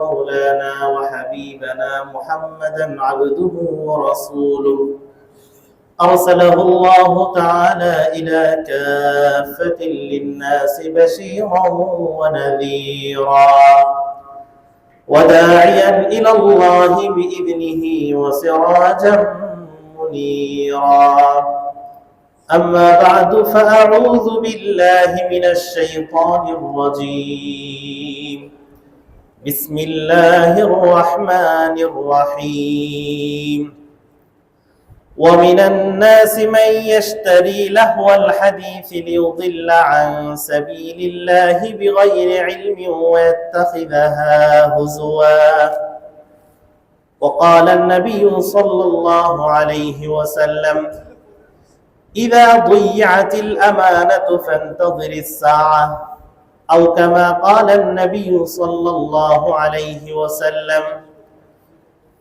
مولانا وحبيبنا محمدا عبده ورسوله. أرسله الله تعالى إلى كافة للناس بشيرا ونذيرا. وداعيا إلى الله بإذنه وسراجا منيرا. أما بعد فأعوذ بالله من الشيطان الرجيم. بسم الله الرحمن الرحيم. ومن الناس من يشتري لهو الحديث ليضل عن سبيل الله بغير علم ويتخذها هزوا. وقال النبي صلى الله عليه وسلم إذا ضيعت الأمانة فانتظر الساعة. أو كما قال النبي صلى الله عليه وسلم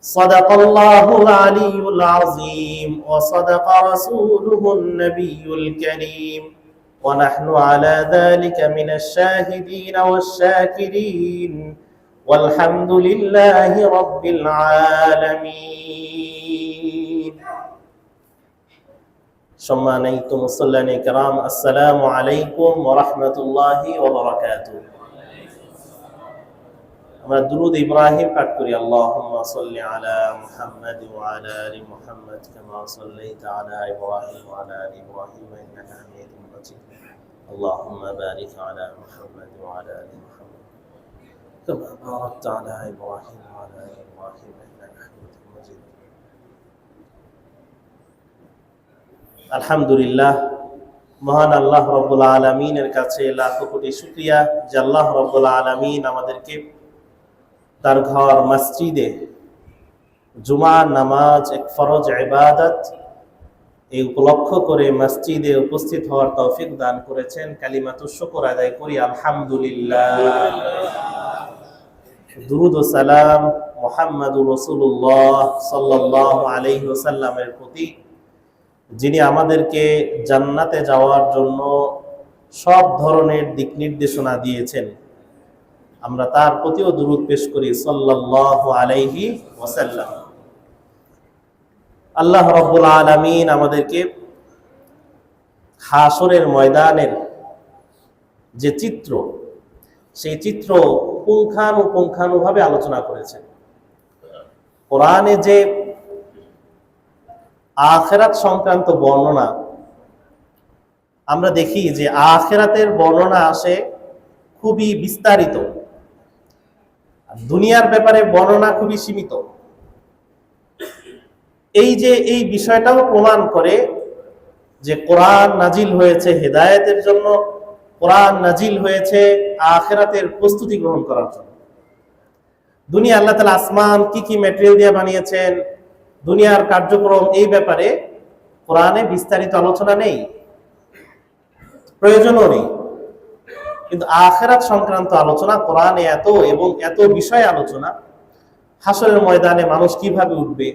صدق الله العلي العظيم وصدق رسوله النبي الكريم. ونحن على ذلك من الشاهدين والشاكرين. والحمد لله رب العالمين. সম্মানিত মুসল্লানি کرام আসসালামু আলাইকুম ওয়া রাহমাতুল্লাহি ওয়া বারাকাতু আমরা দুরুদ ইব্রাহিম পাঠ করি আল্লাহুম্মা সাল্লি আলা মুহাম্মাদ ওয়া আলা আলি মুহাম্মাদ কামা সাল্লাইতা আলা ইব্রাহিম ওয়া আলা আলি ইব্রাহিম ইন্নাকা হামিদুম মাজিদ আল্লাহুম্মা বারিক আলা মুহাম্মাদ ওয়া আলা আলি মুহাম্মাদ কামা বারাকতা আলা ইব্রাহিম ওয়া আলা আলি ইব্রাহিম আলহামদুলিল্লাহ, মহান আল্লাহ রব্বুল আলমিনের কাছে লাখো কোটি শুক্রিয়া যে আল্লাহ রব্বুল আলমিন আমাদেরকে তার ঘর, মসজিদে জুমার নামাজ, এক ফরজ ইবাদত এই উপলক্ষ করে মসজিদে উপস্থিত হওয়ার তৌফিক দান করেছেন। কালিমাতু শুকর আদায় করি, আলহামদুলিল্লাহ। দুরুদ ও সালাম মোহাম্মদুর রসুল্লাহ সাল্লাহ আলহি ওসাল্লামের প্রতি যিনি আমাদেরকে জান্নাতে যাওয়ার জন্য সব ধরনের দিক নির্দেশনা দিয়েছেন, আমরা তার প্রতিও দূরত পেশ করি সাল্লাহ আলাইহি ওসাল্লাম আল্লাহ রব্বুল আলমিন আমাদেরকে হাসরের ময়দানের যে চিত্র, সেই চিত্র পুঙ্খানুপুঙ্খানুভাবে আলোচনা করেছেন। কোরআনে যে আখেরাত সংক্রান্ত বর্ণনা, আমরা দেখি যে আখেরাতের বর্ণনা আসে খুবই বিস্তারিত। দুনিয়ার ব্যাপারে বর্ণনা খুবই সীমিত। এই যে এই বিষয়টাও প্রমাণ করে যে কোরআন নাজিল হয়েছে হেদায়েতের জন্য, কোরআন নাজিল হয়েছে আখেরাতের প্রস্তুতি গ্রহণ করার জন্য। দুনিয়া আল্লাহ তালা আসমান কি কি ম্যাটেরিয়াল দিয়ে বানিয়েছেন দুনিয়ার কার্যক্রম এই ব্যাপারে কোরআনে বিস্তারিত আলোচনা নেই, প্রয়োজনও নেই। কিন্তু আখেরাত সংক্রান্ত আলোচনা, কোরআনে এত এবং এত বিষয় আলোচনা, হাসরের ময়দানে মানুষ কীভাবে উঠবে,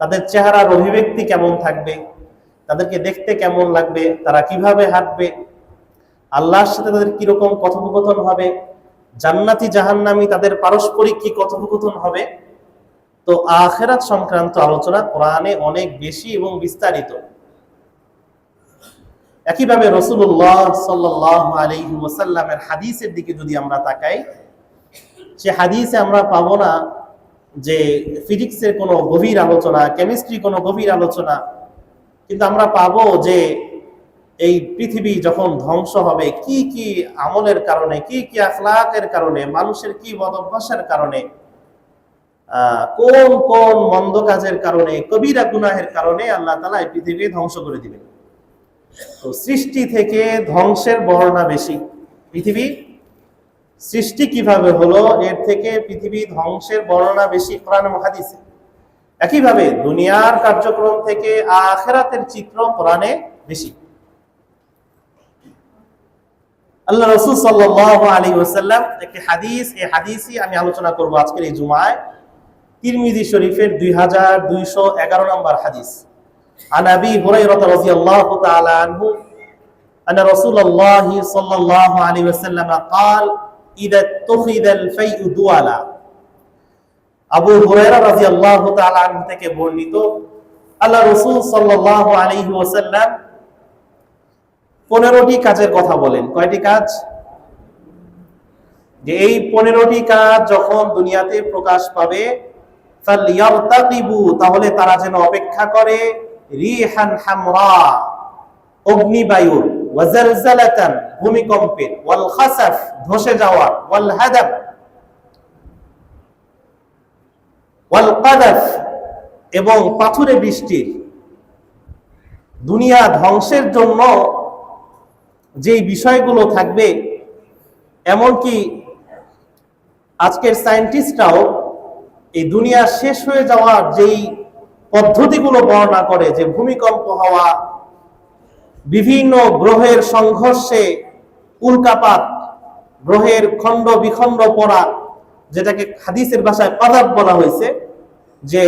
তাদের চেহারার অভিব্যক্তি কেমন থাকবে, তাদেরকে দেখতে কেমন লাগবে, তারা কীভাবে হাঁটবে, আল্লাহর সাথে তাদের কীরকম কথোপকথন হবে, জান্নাতি জাহান্নামি তাদের পারস্পরিক কি কথোপকথন হবে তো আখেরাত সংক্রান্ত আলোচনা কোরআনে অনেক বেশি এবং বিস্তারিত। একইভাবে রসুল্লাহ সাল্লাহ আলহি ওসাল্লামের হাদিসের দিকে যদি আমরা তাকাই, সে হাদিসে আমরা পাবো না যে ফিজিক্সের কোনো গভীর আলোচনা কেমিস্ট্রি কোনো গভীর আলোচনা, কিন্তু আমরা পাবো যে এই পৃথিবী যখন ধ্বংস হবে, কি কি আমলের কারণে, কি কি আখলাকের কারণে, মানুষের কি বদ কারণে কোন কোন মন্দ কাজের কারণে, কবিরা গুনাহের কারণে আল্লাহ তালা এই পৃথিবী ধ্বংস করে দিবেন। তো সৃষ্টি থেকে ধ্বংসের বর্ণনা বেশি। পৃথিবী সৃষ্টি কীভাবে হলো, এর থেকে পৃথিবী ধ্বংসের বর্ণনা বেশি কোরআন মহাদিসে একইভাবে দুনিয়ার কার্যক্রম থেকে আখেরাতের চিত্র কোরআনে বেশি। আল্লাহ রসুল সাল্লাহ আলী ওসাল্লাম একটি হাদিস, এই হাদিসই আমি আলোচনা করব আজকের এই জুমায়। তিরমিজি শরীফের দুই হাজার দুইশো এগারো নম্বর হাদিস عن ابي هريره رضي الله تعالى عنه ان رسول الله صلى الله عليه وسلم قال اذا اتخذ الفيء دولا আবু হুরায়রা রাদিয়াল্লাহু তাআলা আনহু থেকে বর্ণিত আল্লাহ রাসূল সাল্লাল্লাহু আলাইহি ওয়াসাল্লাম 15টি কাজের কথা বলেন কয়টি কাজ যে এই 15টি কাজ যখন দুনিয়াতে প্রকাশ পাবে ফালইয়ারতাকিবু তাহলে তারা যেন অপেক্ষা করে, রিহান হামরা অগ্নিবায়ুর ওয়াজালজালাতান ভূমিকম্পের ওয়াল খাসাফ ধসে যাওয়ার ওয়াল হাদাব ওয়াল কাদাফ এবং পাথুরে বৃষ্টির দুনিয়া ধ্বংসের জন্য যেই বিষয়গুলো থাকবে, এমনকি আজকের সায়েন্টিস্টরাও এই দুনিয়া শেষ হয়ে যাওয়ার যেই পদ্ধতিগুলো বর্ণনা করে, যে ভূমিকম্প হওয়া, বিভিন্ন গ্রহের সংঘর্ষে উল্কাপাত, গ্রহের খণ্ড বিখণ্ড পড়া, যেটাকে হাদিসের ভাষায় কদাব বলা হয়েছে, যে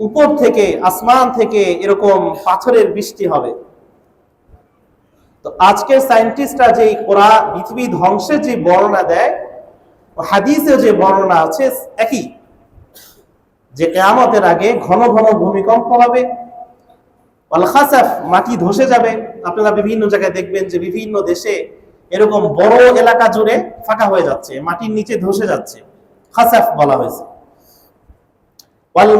উপর থেকে, আসমান থেকে এরকম পাথরের বৃষ্টি হবে। তো আজকের সায়েন্টিস্টরা যে কোরআ পৃথিবী ধ্বংসের যে বর্ণনা দেয় হাদিসে যে বর্ণনা আছে, একই। যে কেয়ামতের আগে ঘন ঘন ভূমিকম্প হবে। ওয়াল খাসাফ, মাটি ধসে যাবে। আপনারা বিভিন্ন জায়গায় দেখবেন যে বিভিন্ন দেশে এরকম বড় এলাকা জুড়ে ফাঁকা হয়ে যাচ্ছে, মাটির নিচে ধসে যাচ্ছে, খাসাফ বলা হয়েছে। ওয়াল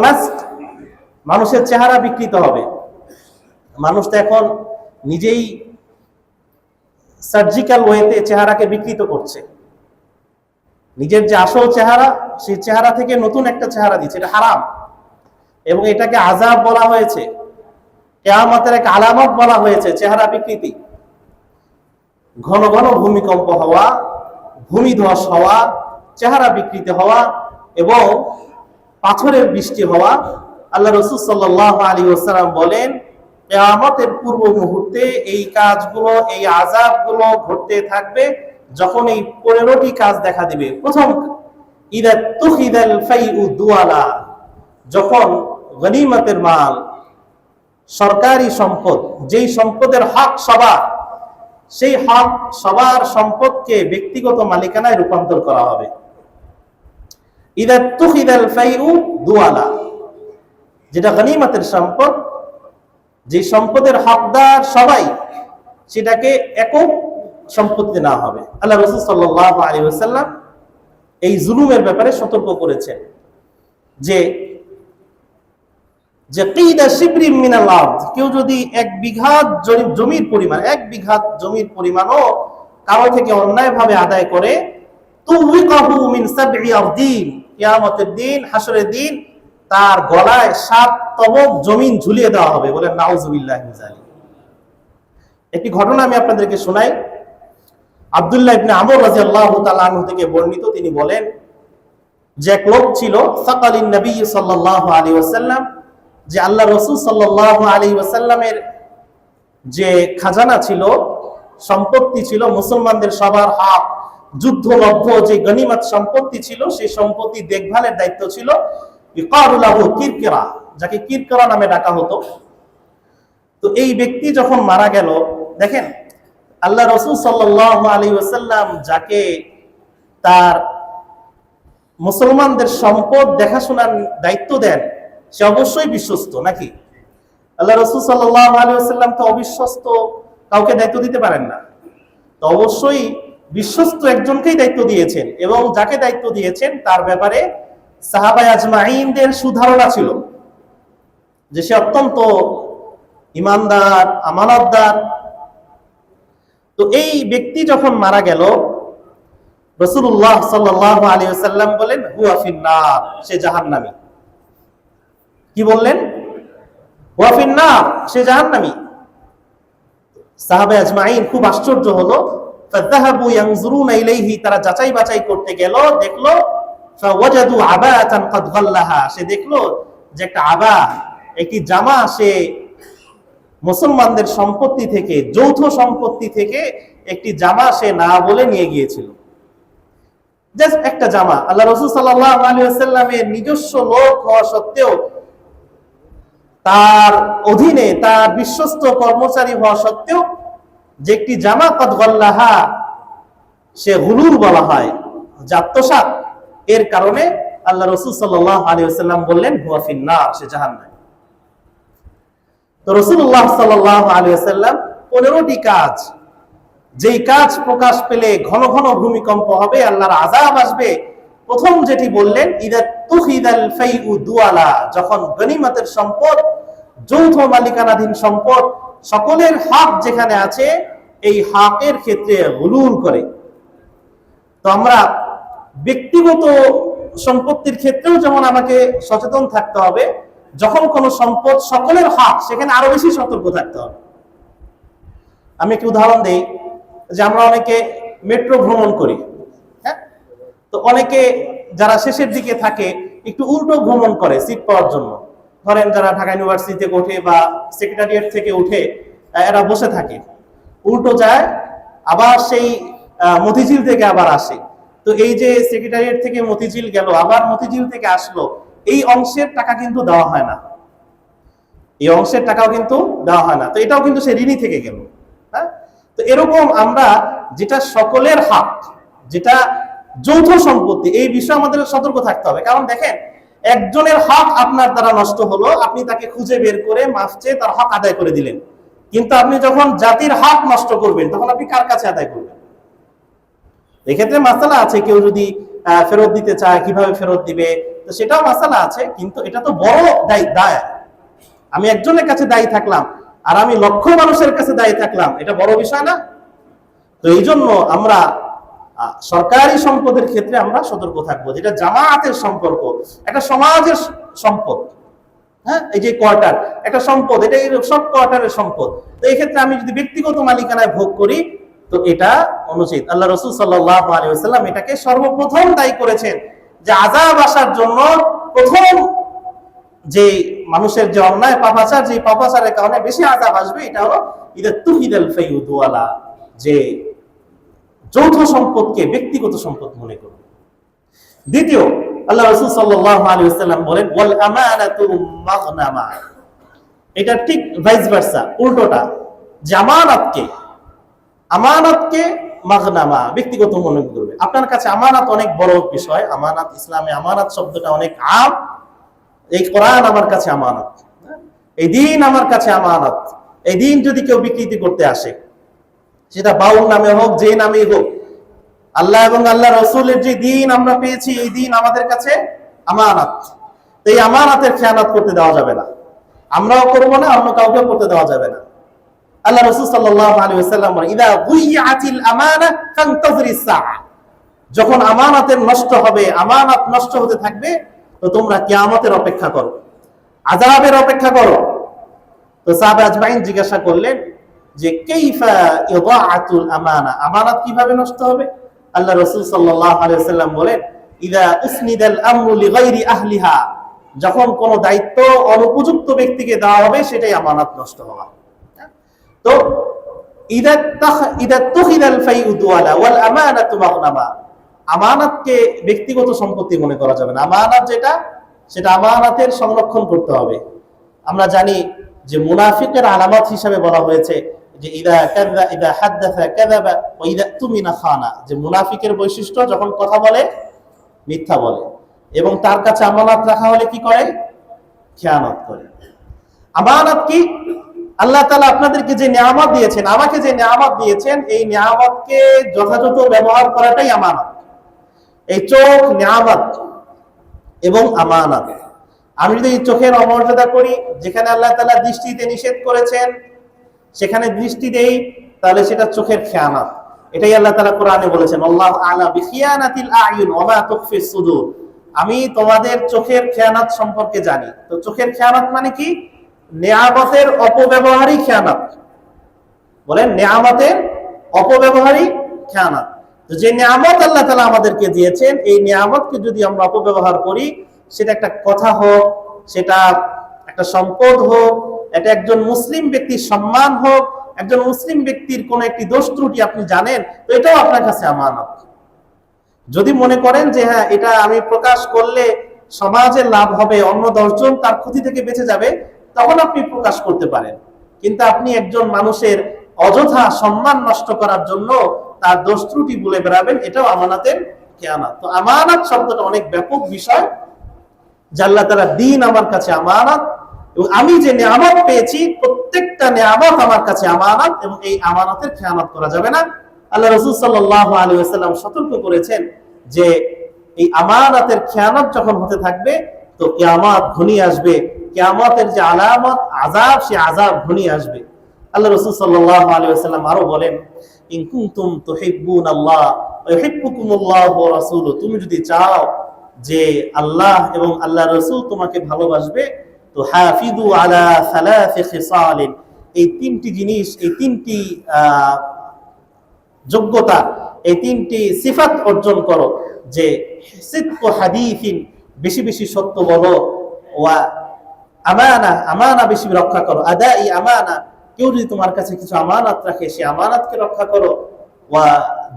মানুষের চেহারা বিকৃত হবে। মানুষ তো এখন নিজেই সার্জিক্যাল ওয়েতে চেহারাকে বিকৃত করছে। নিজের যে আসল চেহারা সেই চেহারা থেকে নতুন একটা চেহারা দিচ্ছে, এটা হারাম। এবং এটাকে আজাব বলা হয়েছে, কেয়ামতের এক আলামত বলা হয়েছে চেহারা বিকৃতি। ঘন ঘন ভূমিকম্প হওয়া ভূমিধস হওয়া, চেহারা বিকৃতি হওয়া এবং পাথরের বৃষ্টি হওয়া, আল্লাহ রসুল সাল্লাহ আলী ওসালাম বলেন, কেয়ামতের পূর্ব মুহূর্তে এই কাজগুলো, এই আজাবগুলো ঘটতে থাকবে যখন এই পনেরোটি কাজ দেখা দিবে। প্রথম যখন গনিমতের মাল, সরকারি সম্পদ, যেই সম্পদের হক সবার, সেই হক সবার সম্পদকে ব্যক্তিগত মালিকানায় রূপান্তর করা হবে। দুয়ালা, যেটা গনিমতের সম্পদ, যে সম্পদের হকদার সবাই, সেটাকে একক সম্পত্তি না হবে। আল্লাহ রসুল ওসাল্লাম এই জুলুমের ব্যাপারে সতর্ক করেছেন যে যে কিদা শিবরি মিনাল আরদ, কেউ যদি এক বিঘা জমি- জমির পরিমাণ, এক বিঘা জমির পরিমাণও কারও থেকে অন্যায়ভাবে আদায় করে, তুউইকাহু মিন সাবঈ আরদিন, কিয়ামতের দিন হাসরের দিন, তার গলায় সাত তবক জমিন ঝুলিয়ে দেওয়া হবে বলে নাউজুবিল্লাহি একটি ঘটনা আমি আপনাদেরকে শোনাই। আব্দুল্লাহ ইবনে আমর রাদিয়াল্লাহু তাআলা আনহু থেকে বর্ণিত, তিনি বলেন, যে এক লোক ছিল, সাকালিন নবী সাল্লাল্লাহু আলাইহি ওয়াসাল্লাম, যে আল্লাহ রসুল সাল্লাল্লাহু আলাইহি ওয়াসাল্লামের যে খাজানা ছিল, সম্পত্তি ছিল মুসলমানদের সবার হক যুদ্ধলব্ধ যে গনিমত সম্পত্তি ছিল, সেই সম্পত্তি দেখভালের দায়িত্ব ছিল ইকারুলাহু কিরকিরা, যাকে কিরকিরা নামে ডাকা হতো। তো এই ব্যক্তি যখন মারা গেল, দেখেন আল্লাহ রসুল সাল্লাহ আলী ওসাল্লাম যাকে তার মুসলমানদের সম্পদ দেখাশোনার দায়িত্ব দেন, সে অবশ্যই বিশ্বস্ত, নাকি? আল্লাহ রসুল সাল্লাহ আলী ওসাল্লাম তো অবিশ্বস্ত, কাউকে দায়িত্ব দিতে পারেন না। তো অবশ্যই বিশ্বস্ত একজনকেই দায়িত্ব দিয়েছেন এবং যাকে দায়িত্ব দিয়েছেন তার ব্যাপারে সাহাবাই আজমাইনদের সুধারণা ছিল। যে সে অত্যন্ত ইমানদার, আমানতদার তো এই ব্যক্তি যখন মারা গেল রসুল্লাহ সাল্লাহ আলী সাল্লাম বলেন সে জাহান্নামী। কি বললেন? সে জাহান্নামী। সাহাবে আজমাইন খুব আশ্চর্য হলো। তারা যাচাই বাছাই করতে গেল, দেখল, ফাওয়াজাদু সে দেখল যে একটা আবা, একটি জামা সে মুসলমানদের সম্পত্তি থেকে, যৌথ সম্পত্তি থেকে একটি জামা সে না বলে নিয়ে গিয়েছিল। একটা জামা। আল্লাহ রসুল সাল্লাহ আলী নিজস্ব লোক হওয়া সত্ত্বেও তার অধীনে তার বিশ্বস্ত কর্মচারী হওয়া সত্ত্বেও যে একটি জামা কদ গল্লাহা সে হুলুর বলা হয় জাত্তসাত এর কারণে আল্লাহ রসুল সাল্লাহ বললেন হুয়াফিন না সে জাহান্নামে। রসুল্লাহ সাল্লাহ আলী পনেরোটি কাজ, যেই কাজ প্রকাশ পেলে ঘন ঘন ভূমিকম্প হবে, আল্লাহর আজাব আসবে। প্রথম যেটি বললেন, ইদা তুহিদাল ফাইউ দুয়ালা যখন গনিমতের সম্পদ, যৌথ মালিকানাধীন সম্পদ সকলের হক যেখানে আছে, এই হকের ক্ষেত্রে হুলুল করে। তো আমরা ব্যক্তিগত সম্পত্তির ক্ষেত্রেও যেমন আমাকে সচেতন থাকতে হবে যখন কোনো সম্পদ সকলের হক, সেখানে আরও বেশি সতর্ক থাকতে হবে। আমি একটি উদাহরণ দিই, যে আমরা অনেকে মেট্রো ভ্রমণ করি হ্যাঁ? তো অনেকে যারা শেষের দিকে থাকে, একটু উল্টো ভ্রমণ করে সিট পাওয়ার জন্য। ধরেন যারা ঢাকা ইউনিভার্সিটি থেকে ওঠে বা সেক্রেটারিয়েট থেকে উঠে এরা বসে থাকে। উল্টো যায়, আবার সেই মতিঝিল থেকে আবার আসে। তো এই যে সেক্রেটারিয়েট থেকে মতিঝিল গেল, আবার মতিঝিল থেকে আসলো এই অংশের টাকা কিন্তু দেওয়া হয় না। এই অংশের টাকাও কিন্তু দেওয়া হয় না। তো এটাও কিন্তু সে ঋণী থেকে গেল। হ্যাঁ? তো এরকম আমরা যেটা সকলের হাত, যেটা যৌথ সম্পত্তি, এই বিষয়ে আমাদের সতর্ক থাকতে হবে। কারণ দেখেন, একজনের হক আপনার দ্বারা নষ্ট হলো, আপনি তাকে খুঁজে বের করে মাফ চেয়ে তার হক আদায় করে দিলেন। কিন্তু আপনি যখন জাতির হক নষ্ট করবেন, তখন আপনি কার কাছে আদায় করবেন? এক্ষেত্রে মাসালা আছে, কেউ যদি ফেরত দিতে চায়, কীভাবে ফেরত দিবে? তো সেটাও মাসালা আছে, কিন্তু এটা তো বড় দায় দায়। আমি একজনের কাছে দায়ী থাকলাম, আর আমি লক্ষ মানুষের কাছে দায়ী থাকলাম, এটা বড় বিষয় না? তো এই জন্য আমরা সরকারি সম্পদের ক্ষেত্রে আমরা সতর্ক থাকব, যেটা জামায়াতের সম্পর্ক, একটা সমাজের সম্পদ। হ্যাঁ এই যে কোয়ার্টার, একটা সম্পদ, এটা এই সব কোয়ার্টারের সম্পদ। তো এই ক্ষেত্রে আমি যদি ব্যক্তিগত মালিকানায় ভোগ করি, তো এটা অনুচিত। আল্লাহ রসুল সাল্লাহ আলী এটাকে সর্বপ্রথম দায়ী করেছেন। যে আজাব আসার জন্য প্রথম যে মানুষের যে অন্যায় পাপাচার, যে পাপাচারের কারণে বেশি আজাব আসবে, এটা হলো ইদা তুহিদাল ফাইউদুয়ালা, যে যৌথ সম্পদকে ব্যক্তিগত সম্পদ মনে করবে দ্বিতীয়, আল্লাহ রাসূল সাল্লাল্লাহু আলাইহি ওয়াসাল্লাম বলেন, ওয়াল আমানাতু মাগনামা এটা ঠিক ভাইস ভার্সা উল্টোটা, যে আমানতকে আমানতকে মাগনামা, ব্যক্তিগত মনে করবে আপনার কাছে আমানত অনেক বড় বিষয়। আমানত ইসলামে আমানত শব্দটা অনেক আম। এই কোরআন আমার কাছে আমানত। এই দিন আমার কাছে আমানত। এই দিন যদি কেউ বিকৃতি করতে আসে, সেটা বাউল নামে হোক, যে নামে হোক, আল্লাহ এবং আল্লাহ রসুলের যে দিন আমরা পেয়েছি, এই দিন আমাদের কাছে আমানত। এই আমানতের খেয়ানত করতে দেওয়া যাবে না। আমরাও করব না, অন্য কাউকে করতে দেওয়া যাবে না। আল্লাহ রসুল সাল্লাম ইদা যখন আমানাতের নষ্ট হবে, আমানত নষ্ট হতে থাকবে, তো তোমরা কিয়ামতের অপেক্ষা করো আজাবের অপেক্ষা করো। তো সাহাবে আজমাইন জিজ্ঞাসা করলেন যে আমানা? আমানত কীভাবে নষ্ট হবে? আল্লাহ রাসূল ওয়াসাল্লাম বলেন, ইদা উসনিদাল আহলিহা। যখন কোন দায়িত্ব অনুপযুক্ত ব্যক্তিকে দেওয়া হবে, সেটাই আমানত নষ্ট হওয়া। তো আমানাতকে ব্যক্তিগত সম্পত্তি মনে করা যাবে না। আমানত যেটা, সেটা আমানাতের সংরক্ষণ করতে হবে। আমরা জানি যে মুনাফিকের আলামত হিসাবে বলা হয়েছে যে ইদা কাযা, ইদা হাদাসা কাযাবা খানা। যে মুনাফিকের বৈশিষ্ট্য যখন কথা বলে, মিথ্যা বলে। এবং তার কাছে আমানত রাখা হলে কি করে? খেয়ানত করে। আমানত কি? আল্লাহ তালা আপনাদেরকে যে নিয়ামত দিয়েছেন, আমাকে যে নিয়ামত দিয়েছেন, এই নিয়ামতকে যথাযথ ব্যবহার করাটাই আমানত। এই চোখ নিয়ামত এবং আমানত। আমি যদি চোখের অমর্যাদা করি, যেখানে আল্লাহ তালা দৃষ্টিতে নিষেধ করেছেন, সেখানে দৃষ্টি দেই, তাহলে সেটা চোখের খেয়ানত। এটাই আল্লাহ তালা কোরআনে বলেছেন, আল্লাহ আলা বিখিয়ানাতিল আয়ুন সুদূর। আমি তোমাদের চোখের খেয়ানত সম্পর্কে জানি। তো চোখের খেয়ানত মানে কি? নেয়ামতের অপব্যবহারই খেয়ানত। বলেন, নেয়ামতের অপব্যবহারই খেয়ানত। যে নিয়ামত আল্লাহ তালা আমাদেরকে দিয়েছেন, এই নিয়ামতকে যদি আমরা অপব্যবহার করি, সেটা একটা কথা হোক, সেটা একটা সম্পদ হোক, এটা একজন মুসলিম ব্যক্তির সম্মান হোক, একজন মুসলিম ব্যক্তির কোন একটি দোষ ত্রুটি আপনি জানেন, তো এটাও আপনার কাছে আমানত। যদি মনে করেন যে হ্যাঁ এটা আমি প্রকাশ করলে সমাজের লাভ হবে, অন্য দশজন তার ক্ষতি থেকে বেঁচে যাবে তখন আপনি প্রকাশ করতে পারেন। কিন্তু আপনি একজন মানুষের অযথা সম্মান নষ্ট করার জন্য তার দোষ ত্রুটি বলে বেড়াবেন, এটাও আমানাতের খেয়ানাত। তো আমানত শব্দটা অনেক ব্যাপক বিষয়। আল্লাহ তারা দিন আমার কাছে আমানত, এবং আমি যে নিয়ামত পেয়েছি, প্রত্যেকটা নিয়ামত আমার কাছে আমানত, এবং এই আমানতের খেয়ানত করা যাবে না। আল্লাহ রসুল সাল্লাহ আলী সতর্ক করেছেন যে এই আমানতের খেয়ানত যখন হতে থাকবে, তো কেয়ামত ঘনিয়ে আসবে কেয়ামতের যে আলামত আজাব সে আজাব ঘনিয়ে আসবে। আল্লাহ রসুল সাল্লাহ আলী আসাল্লাম আরও বলেন, ইন কুনতুম তুহিব্বুন আল্লাহ তুমি যদি চাও যে আল্লাহ এবং আল্লাহ রসুল তোমাকে ভালোবাসবে তো হাফিদু আলা খিসালিন। এই তিনটি জিনিস, এই তিনটি যোগ্যতা, এই তিনটি সিফাত অর্জন করো যে সিদ্ক হাদিফিন বেশি বেশি সত্য বলো, ওয়া আমানা আমানা বেশি রক্ষা করো। আদাই আমানা। কেউ যদি তোমার কাছে কিছু আমানত রাখে, সে আমানাতকে রক্ষা করো। ওয়া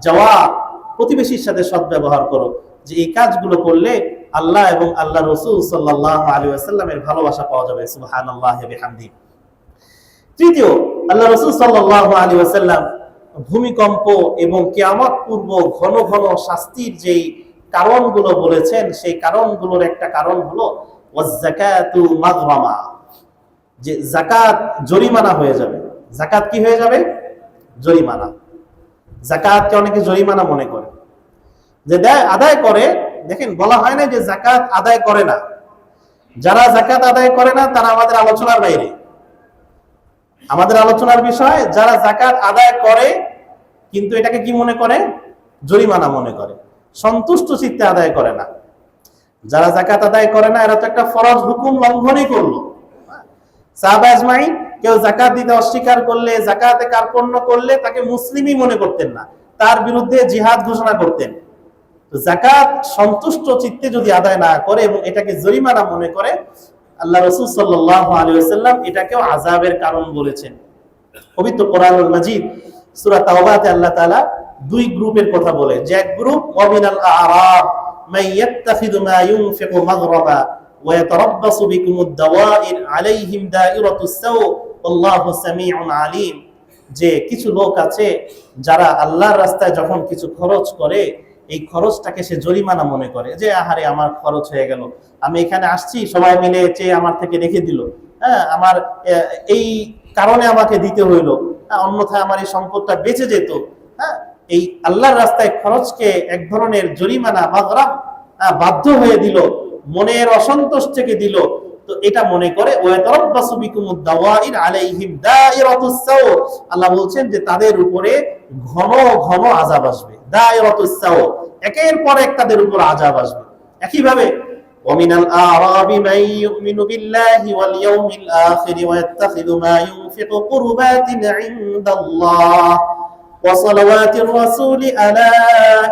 জবাব প্রতিবেশীর সাথে সদ্ব্যবহার করো। যে এই কাজগুলো করলে আল্লাহ এবং আল্লাহ রসুল সাল্লাহ আলী আসাল্লামের ভালোবাসা পাওয়া যাবে। সুহান আল্লাহ হামদি তৃতীয়, আল্লাহ রসুল সাল্লাহ আলী আসাল্লাম ভূমিকম্প এবং কেয়ামত পূর্ব ঘন ঘন শাস্তির যেই কারণগুলো বলেছেন, সেই কারণগুলোর একটা কারণ হলো যে জাকাত জরিমানা হয়ে যাবে। জাকাত কি হয়ে যাবে? জরিমানা। জাকাতকে অনেকে জরিমানা মনে করে। যে দেয় আদায় করে, দেখেন, বলা হয় না যে জাকাত আদায় করে না। যারা জাকাত আদায় করে না, তারা আমাদের আলোচনার বাইরে। আমাদের আলোচনার বিষয়, যারা জাকাত আদায় করে, কিন্তু এটাকে কি মনে করে? জরিমানা মনে করে। সন্তুষ্ট চিত্তে আদায় করে না। যারা জাকাত আদায় করে না, এরা তো একটা ফরজ হুকুম লঙ্ঘনই করল। সাহাবা কেউ জাকাত দিতে অস্বীকার করলে জাকাতে কার্পণ্য করলে তাকে মুসলিমই মনে করতেন না। তার বিরুদ্ধে জিহাদ ঘোষণা করতেন। জাকাত সন্তুষ্ট চিত্তে যদি আদায় না করে এবং এটাকে জরিমানা মনে করে, আল্লাহ রসুল সাল্লাম এটাকেও আজাবের কারণ বলেছেন। পবিত্র কোরআনুল মাজিদ, সূরা তাওবাতে আল্লাহ তাআলা দুই গ্রুপের কথা বলে যে এক গ্রুপ ওয়ামিনাল আ'রাব ইয়াত্তাখিযু মা ইউনফিকু মাগরাবা ওয়া ইয়াতারাব্বাসু বিকুমুদ দাওয়াইর আলাইহিম দাইরাতুস সাউ আল্লাহু সামিউন আলিম। যে কিছু লোক আছে যারা আল্লাহর রাস্তায় যখন কিছু খরচ করে এই খরচটাকে সে জরিমানা মনে করে। যে আহারে আমার খরচ হয়ে গেল আমি এখানে আসছি সবাই মিলে চেয়ে আমার থেকে রেখে দিল। হ্যাঁ আমার এই কারণে আমাকে দিতে হইল। হ্যাঁ, অন্যথায় আমার এই সম্পদটা বেঁচে যেত। হ্যাঁ এই আল্লাহর রাস্তায় খরচকে এক ধরনের জরিমানা আহ, বাধ্য হয়ে দিল মনের অসন্তোষ থেকে দিল তো এটা মনে করে ওয়াতারাব্বাসু বিকুমুদ দাওয়াইর আলাইহিম দাইরাতুস সাউ আল্লাহ বলছেন যে তাদের উপরে ঘন ঘন আযাব আসবে দাইরাতুস সাউ একের পর এক তাদের উপর আযাব আসবে একইভাবে ومن الأعراب من يؤمن بالله واليوم الآخر ويتخذ ما ينفق قربات عند الله وصلوات الرسول ألا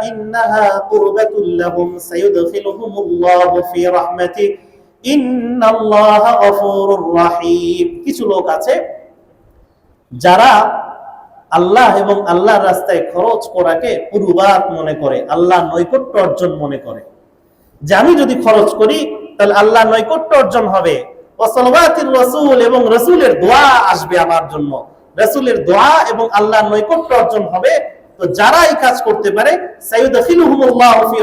إنها قربة لهم سيدخلهم الله في رحمته إن الله غفور رحيم কিছু লোক আছে যারা আল্লাহ এবং আল্লাহর রাস্তায় খরচ করাকে কুরবাত মনে করে আল্লাহ নৈকট্য অর্জন মনে করে যে আমি যদি খরচ করি তাহলে আল্লাহ নৈকট্য অর্জন হবে ওয়াসালাতির রাসূল এবং রাসূলের দোয়া আসবে আমার জন্য রাসূলের দোয়া এবং আল্লাহর নৈকট্য অর্জন হবে। তো যারা এই কাজ করতে পারে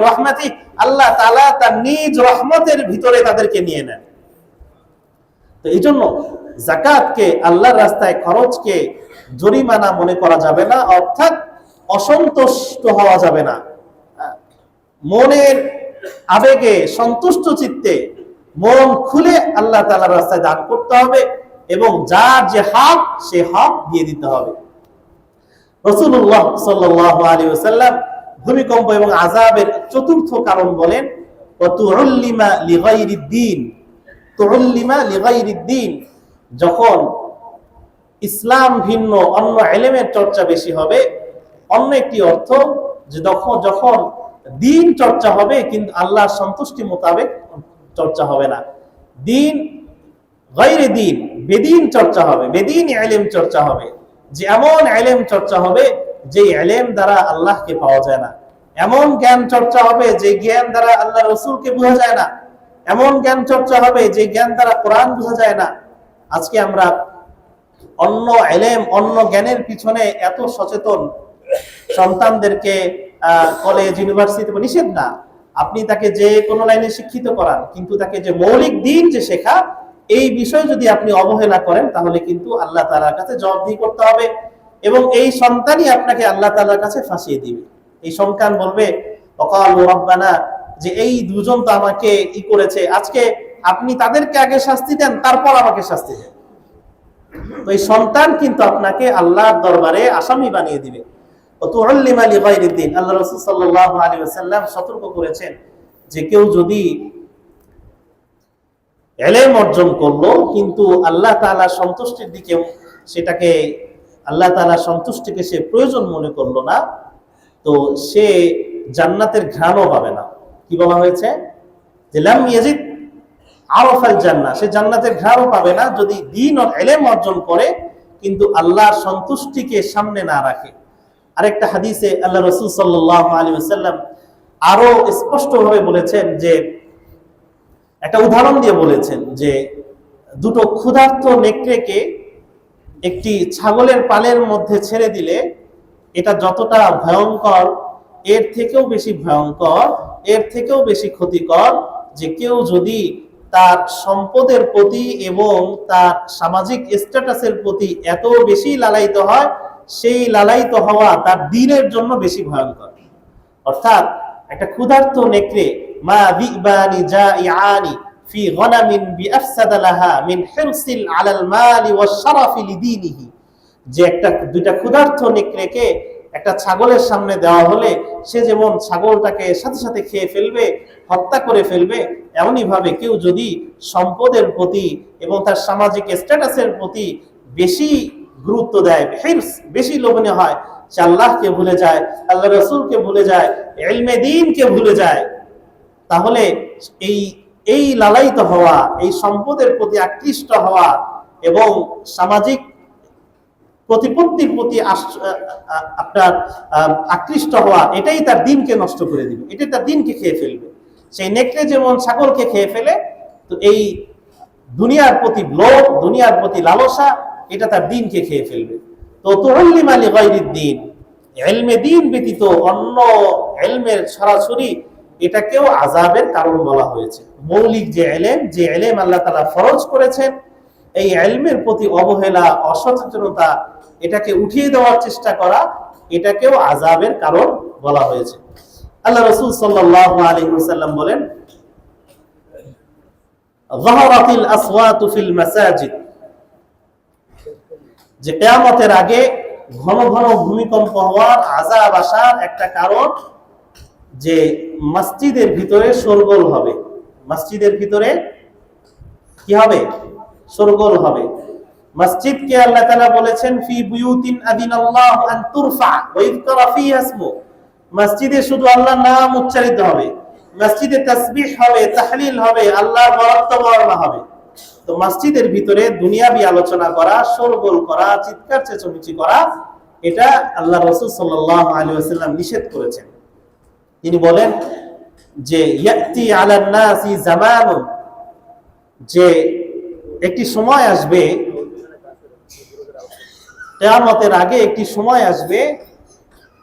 রাহমাতি আল্লাহ তাআলা তার নিজ রহমতের ভিতরে তাদেরকে নিয়ে নেন। তো এই জন্য জাকাতকে আল্লাহর রাস্তায় খরচকে জরিমানা মনে করা যাবে না, অর্থাৎ অসন্তুষ্ট হওয়া যাবে না। মনের আবেগে, সন্তুষ্ট চিত্তে মন খুলে আল্লাহ তাআলার রাস্তায় দান করতে হবে। এবং যার যে হক, সে হক দিয়ে দিতে হবে। ভূমিকম্প এবং আজাবের চতুর্থ কারণ বলেন যখন ইসলাম ভিন্ন, অন্য এলেমের চর্চা বেশি হবে, অন্য একটি অর্থ যে যখন যখন দিন চর্চা হবে, কিন্তু আল্লাহর সন্তুষ্টি মোতাবেক চর্চা হবে না। দিন গাইরে দিন, বেদিন চর্চা হবে, বেদিন এলেম চর্চা হবে। যে এমন চর্চা হবে যে দ্বারা আল্লাহকে পাওয়া যায় না। এমন জ্ঞান চর্চা হবে যে জ্ঞান দ্বারা আল্লাহ রসুলকে বোঝা যায় না। এমন জ্ঞান চর্চা হবে যে জ্ঞান দ্বারা কোরআন বোঝা যায় না। আজকে আমরা অন্য এলেম অন্য জ্ঞানের পিছনে এত সচেতন সন্তানদেরকে কলেজ ইউনিভার্সিটি নিষেধ না। আপনি তাকে যে কোনো লাইনে শিক্ষিত করান, কিন্তু তাকে যে মৌলিক দিন যে শেখা এই বিষয় যদি আপনি অবহেলা করেন, তাহলে কিন্তু আল্লাহ তালার কাছে জবাবদিহি করতে হবে এবং এই সন্তানই আপনাকে আল্লাহ তালার কাছে ফাঁসিয়ে দিবে। এই সন্তান বলবে, অকাল রব্বানা, যে এই দুজন তো আমাকে ই করেছে, আজকে আপনি তাদেরকে আগে শাস্তি দেন, তারপর আমাকে শাস্তি দেন। তো এই সন্তান কিন্তু আপনাকে আল্লাহর দরবারে আসামি বানিয়ে দিবে। আলী আল্লাহ রাসূল আলাইহি ওয়াসাল্লাম সতর্ক করেছেন যে কেউ যদি এলেম অর্জন করল, কিন্তু আল্লাহ তাআলা সন্তুষ্টির দিকে সেটাকে, আল্লাহ তালা সন্তুষ্টিকে সে প্রয়োজন মনে করল না, তো সে জান্নাতের ঘ্রাণও পাবে না। কি বলা হয়েছে? যে লাম ইয়াজিদ আরফাল জান্নাহ, সে জান্নাতের ঘ্রাণও পাবে না যদি দিন এলেম অর্জন করে, কিন্তু আল্লাহর সন্তুষ্টিকে সামনে না রাখে। আরেকটা হাদিসে আল্লাহ রসুল সাল্লাহ আলী সাল্লাম আরও স্পষ্টভাবে বলেছেন যে একটা উদাহরণ দিয়ে বলেছেন যে দুটো ক্ষুধার্ত নেকড়েকে একটি ছাগলের পালের মধ্যে ছেড়ে দিলে এটা যতটা ভয়ঙ্কর, এর থেকেও বেশি ভয়ঙ্কর, এর থেকেও বেশি ক্ষতিকর যে কেউ যদি তার সম্পদের প্রতি এবং তার সামাজিক স্ট্যাটাসের প্রতি এত বেশি লালায়িত হয়, সেই লালায়িত হওয়া তার দিনের জন্য বেশি ভয়ঙ্কর। অর্থাৎ একটা ক্ষুধার্ত নেকড়ে মা জাইআনি ফি গনামিন বিআফসাদা লাহা মিন হিরসিল আলাল মালি ওয়াশ শারাফি লিদীনিহি। যে একটা, দুইটা ক্ষুধার্ত নেকড়েকে একটা ছাগলের সামনে দেওয়া হলে সে যেমন ছাগলটাকে সাথে সাথে খেয়ে ফেলবে, হত্যা করে ফেলবে এমনই ভাবে কেউ যদি সম্পদের প্রতি এবং তার সামাজিক স্ট্যাটাসের প্রতি বেশি গুরুত্ব দেয়, হিরস, বেশি লোভনীয় হয় আল্লাহকে ভুলে যায়, আল্লাহ রসুলকে ভুলে যায় এলমে দিনকে ভুলে যায় তাহলে এই এই লালায়িত হওয়া, এই সম্পদের প্রতি আকৃষ্ট হওয়া এবং সামাজিক প্রতিপত্তির প্রতি আপনার আকৃষ্ট হওয়া, এটাই তার দিনকে নষ্ট করে দিবে। এটাই তার দিনকে খেয়ে ফেলবে। সেই নেকড়ে যেমন ছাগলকে খেয়ে ফেলে, তো এই দুনিয়ার প্রতি লোভ, দুনিয়ার প্রতি লালসা, এটা তার দিনকে খেয়ে ফেলবে। তো তুহল্লিম আলী গৈরির দিন এলমে দিন ব্যতীত অন্য এলমের সরাসরি এটাকেও আজাবের কারণ বলা হয়েছে। মৌলিক যে এলেম যে এলেম আল্লাহ তালা ফরজ করেছেন, এই এলমের প্রতি অবহেলা, অসচেতনতা, এটাকে উঠিয়ে দেওয়ার চেষ্টা করা, এটাকেও আজাবের কারণ বলা হয়েছে। আল্লাহ রসুল সাল্লাম বলেন যে কেয়ামতের আগে ঘন ঘন ভূমিকম্প হওয়ার আজাব আসার একটা কারণ যে মসজিদের ভিতরে শোরগোল হবে। মসজিদের ভিতরে কি হবে? শোরগোল হবে। মসজিদকে আল্লাহ তাআলা বলেছেন, ফি বুয়ুতিন আদিনাল্লাহু আন তুরফা ওয়া ইযকারা ফিহা ইসমু মসজিদে শুধু আল্লাহর নাম উচ্চারিত হবে। মসজিদে তাসবিহ হবে, তাহলিল হবে, আল্লাহর বরাদ্দ বর্ণনা হবে। তো মসজিদের ভিতরে দুনিয়াবি আলোচনা করা, শোরগোল করা, চিৎকার চেঁচামেচি করা, এটা আল্লাহ রসুল সাল্লাল্লাহু আলাইহি ওয়াসাল্লাম নিষেধ করেছেন। তিনি বলেন যে যে একটি সময় আসবে, কেয়ামতের আগে একটি সময় আসবে,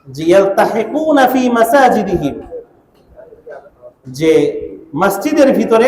যে ইয়ালতাহিকুনা ফি মাসাজিদিহিম। যে মসজিদের ভিতরে